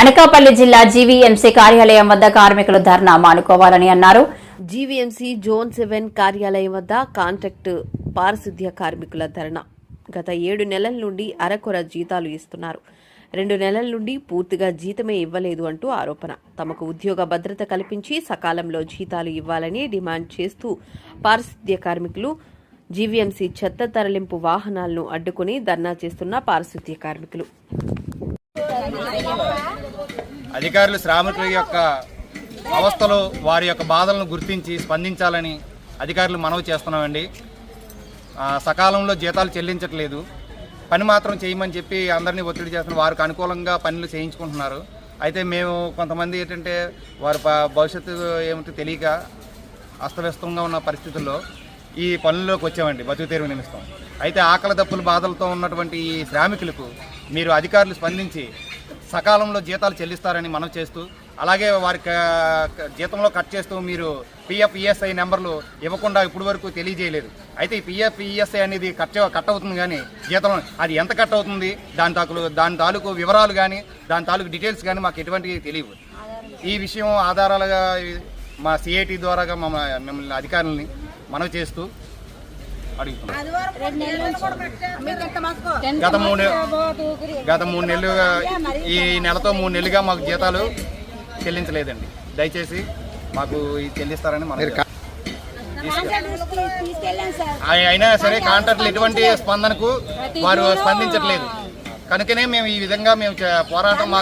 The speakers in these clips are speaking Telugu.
అనకాపల్లి జిల్లా జీవీఎంసీ కార్యాలయం వద్ద కార్మికులు ధర్నా మానుకోవాలని అన్నారు. జీవీఎంసీ జోన్ సెవెన్ కార్యాలయం వద్ద కాంట్రాక్ట్ పారిశుద్ధ్య కార్మికుల ధర్నా. గత ఏడు నెలల నుండి అరకొర జీతాలు ఇస్తున్నారు. రెండు నెలల నుండి పూర్తిగా జీతమే ఇవ్వలేదు అంటూ ఆరోపణ. తమకు ఉద్యోగ భద్రత కల్పించి సకాలంలో జీతాలు ఇవ్వాలని డిమాండ్ చేస్తూ పారిశుద్ధ్య కార్మికులు జీవీఎంసీ చెత్త తరలింపు వాహనాలను అడ్డుకుని ధర్నా చేస్తున్న పారిశుద్ధ్య కార్మికులు. అధికారులు శ్రామికుల యొక్క అవస్థలు వారి యొక్క బాధలను గుర్తించి స్పందించాలని అధికారులు మనవి చేస్తున్నామండి. సకాలంలో జీతాలు చెల్లించట్లేదు. పని మాత్రం చేయమని చెప్పి అందరినీ ఒత్తిడి చేస్తున్నారు వారికి అనుకూలంగా పనులు చేయించుకుంటున్నారు. అయితే మేము కొంతమంది ఏంటంటే వారి ప- భవిష్యత్తు ఏమిటో తెలియక అస్తవ్యస్తంగా ఉన్న పరిస్థితుల్లో ఈ పనుల్లోకి వచ్చామండి బతుకు తెరువు నిమిత్తం అయితే ఆకలి దప్పుల బాధలతో ఉన్నటువంటి ఈ శ్రామికులకు మీరు అధికారులు స్పందించి సకాలంలో జీతాలు చెల్లిస్తారని మనం చేస్తూ అలాగే వారి జీతంలో కట్ చేస్తూ మీరు పిఎఫ్ ఈఎస్ఐ నెంబర్లు ఇవ్వకుండా ఇప్పటి వరకు తెలియజేయలేదు. అయితే ఈ పిఎఫ్ ఈఎస్ఐ అనేది కట్ కట్ అవుతుంది కానీ జీతం అది ఎంత కట్ అవుతుంది దాని తాకులు దాని తాలూకు వివరాలు కానీ దాని తాలూకు డీటెయిల్స్ కానీ మాకు ఎటువంటివి తెలియవు. ఈ విషయం ఆధారాలుగా మా సిఐటి ద్వారాగా మా మిమ్మల్ని అధికారులని మనవి చేస్తూ గత మూడు గత మూడు నెలలుగా ఈ నెలతో మూడు నెలలుగా మాకు జీతాలు చెల్లించలేదండి. దయచేసి మాకు ఇది చెల్లిస్తారని మనం అయినా సరే కాంట్రాక్టులు ఎటువంటి స్పందనకు వారు స్పందించట్లేదు. కనుకనే మేము ఈ విధంగా మేము చే- పోరాటం మా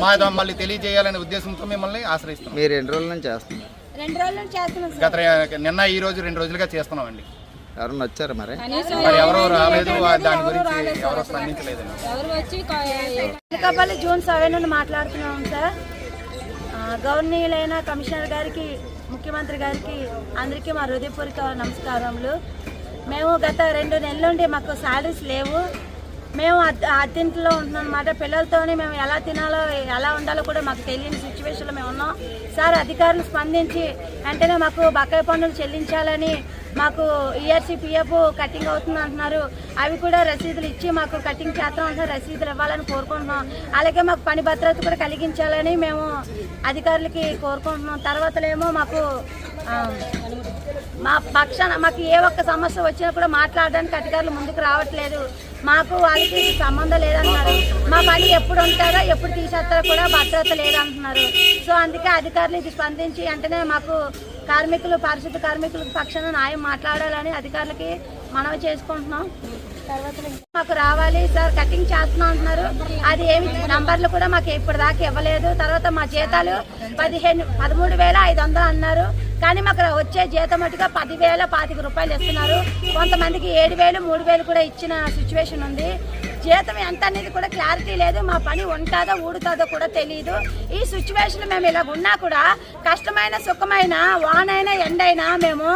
మా మళ్ళీ తెలియజేయాలనే ఉద్దేశంతో మిమ్మల్ని ఆశ్రయిస్తున్నాం. మీరు ఎన్ని రోజుల నుంచి చేస్తున్నారు? రెండు రోజుల నుంచి చేస్తున్నాం సార్. గత నిన్న ఈ రోజు రెండు రోజులుగా చేస్తున్నామండి. ఎవరన్నా వచ్చారా మరి? మరి ఎవరో రాలేదు వా- దాని గురించి ఎవరో స్పందించలేదండి. అనకాపల్లి జూన్ సెవెన్ నుండి మాట్లాడుతున్నాం సార్. ఆ, గవర్నీయులైన కమిషనర్ గారికి ముఖ్యమంత్రి గారికి అందరికీ మా హృదయపూర్వక నమస్కారములు. మేము గత రెండు నెలల నుండి మాకు శాలరీస్ లేవు. మేము అద్- అద్దెంట్లో ఉంటున్నాం అనమాట పిల్లలతోని మేము ఎలా తినాలో ఎలా ఉండాలో కూడా మాకు తెలియని సిచ్యువేషన్లో మేము ఉన్నాం. సార్ అధికారులు స్పందించి వెంటనే మాకు బకాయి పన్నులు చెల్లించాలని మాకు ఈఆర్సీ పిఎఫ్ కటింగ్ అవుతుంది అంటున్నారు. అవి కూడా రసీదులు ఇచ్చి మాకు కటింగ్ చేస్తాం అంటున్నారు రసీదులు ఇవ్వాలని కోరుకుంటున్నాం. అలాగే మాకు పని భద్రత కూడా కలిగించాలని మేము అధికారులకి కోరుకుంటున్నాం. తర్వాతలేమో మాకు మా పక్షాన మాకు ఏ ఒక్క సమస్య వచ్చినా కూడా మాట్లాడడానికి అధికారులు ముందుకు రావట్లేదు. మాకు వాళ్ళకి సంబంధం లేదంటున్నారు. మా పని ఎప్పుడు ఉంటారో ఎప్పుడు తీసేస్తారో కూడా భద్రత లేదంటున్నారు. సో అందుకే అధికారులు ఇది స్పందించి వెంటనే మాకు కార్మికులు పారిశుద్ధ కార్మికుల పక్షాన న్యాయం మాట్లాడాలని అధికారులకి మనవి చేసుకుంటున్నాం. తర్వాత మాకు రావాలి సార్ కటింగ్ చేస్తున్నాం అంటున్నారు. అది ఏమి నంబర్లు కూడా మాకు ఇప్పటిదాకా ఇవ్వలేదు. తర్వాత మా జీతాలు పదిహేను పదమూడు వేల ఐదు వందలు అన్నారు. కానీ మాకు వచ్చే జీతం మటుగా పదివేల పాతిక రూపాయలు ఇస్తున్నారు. కొంతమందికి ఏడు వేలు మూడు వేలు కూడా ఇచ్చిన సిచ్యువేషన్ ఉంది. జీతం ఎంత అనేది కూడా క్లారిటీ లేదు. మా పని ఉంటుందో ఊడుతుందో కూడా తెలియదు ఈ సిచ్యువేషన్ మేము ఇలా ఉన్నా కూడా కష్టమైన సుఖమైన వానైనా ఎండైనా మేము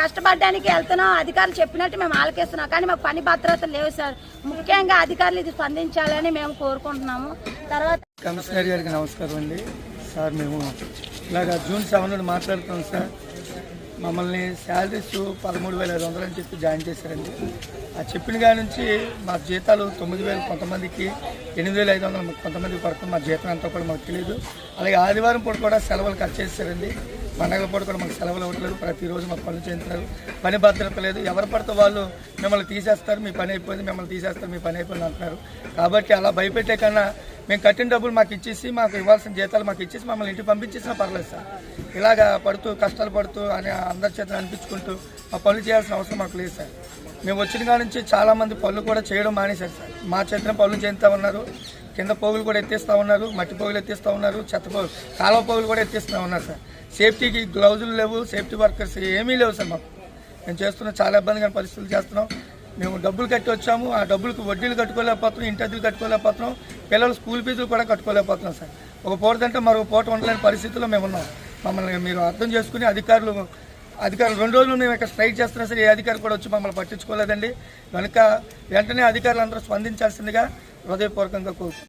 కష్టపడడానికి వెళ్తున్నాం. అధికారులు చెప్పినట్టు మేము ఆలకిస్తున్నాం. కానీ మాకు పని భద్రత లేవు సార్. ముఖ్యంగా అధికారులు ఇది స్పందించాలని మేము కోరుకుంటున్నాము. తర్వాత కమిషనర్ గారికి నమస్కారం అండి. సార్ మేము ఇలాగ జూన్ సెవెన్ నుండి మాట్లాడుతున్నాం సార్. మమ్మల్ని శాలరీస్ పదమూడు వేల ఐదు వందలు అని చెప్పి జాయిన్ చేశారండి. ఆ చెప్పిన కాడి నుంచి మా జీతాలు తొమ్మిది వేలు కొంతమందికి ఎనిమిది వేల ఐదు వందలు కొంతమందికి పడుతుంది మా జీతం ఎంతో కూడా మాకు తెలియదు. అలాగే ఆదివారం పూట కూడా సెలవులు కట్ చేశారండి. పండగల పూట కూడా మాకు సెలవులు ఇవ్వట్లేదు. ప్రతిరోజు మాకు పనులు చేయించారు. పని భద్రత లేదు. ఎవరు పడితే వాళ్ళు మిమ్మల్ని తీసేస్తారు. మీ పని అయిపోయింది. మిమ్మల్ని తీసేస్తారు. మీ పని అయిపోయింది అంటున్నారు. కాబట్టి అలా భయపెట్టే కన్నా మేము కట్టిన డబ్బులు మాకు ఇచ్చేసి మాకు ఇవ్వాల్సిన జీతాలు మాకు ఇచ్చేసి మమ్మల్ని ఇంటికి పంపించేసినా పర్లేదు సార్. ఇలాగా పడుతూ కష్టాలు పడుతూ అని అందరి చేత అనిపించుకుంటూ మా పనులు చేయాల్సిన అవసరం మాకు లేదు సార్. మేము వచ్చిన కాడ నుంచి చాలామంది పనులు కూడా చేయడం మానేశారు సార్. మా చేతిన పనులు చేస్తూ ఉన్నారు కింద పోగులు కూడా ఎత్తేస్తూ ఉన్నారు మట్టి పోగులు ఎత్తేస్తూ ఉన్నారు చెత్త పోగులు కాలువ పోగులు కూడా ఎత్తేస్తూ ఉన్నారు సార్. సేఫ్టీకి గ్లౌజులు లేవు సేఫ్టీ వర్కర్స్ ఏమీ లేవు సార్ మాకు. మేము చేస్తున్న చాలా ఇబ్బందిగా పరిస్థితులు చేస్తున్నాం. మేము డబ్బులు కట్టి వచ్చాము ఆ డబ్బులకు వడ్డీలు కట్టుకోలేకపోతున్నాం ఇంటి అద్దెలు కట్టుకోలేకపోతున్నాం పిల్లలు స్కూల్ ఫీజులు కూడా కట్టుకోలేకపోతున్నాం సార్. ఒక పూట తింటే మరొక పూట ఉండలేని పరిస్థితుల్లో మేము ఉన్నాం మమ్మల్ని మీరు అర్థం చేసుకుని అధికారులు అధికారులు రెండు రోజులు మేము ఇక్కడ స్ట్రైక్ చేస్తున్నా సరే ఏ అధికారి కూడా వచ్చి మమ్మల్ని పట్టించుకోలేదండి. కనుక వెంటనే అధికారులు అందరూ స్పందించాల్సిందిగా హృదయపూర్వకంగా కోరుకుంటున్నాం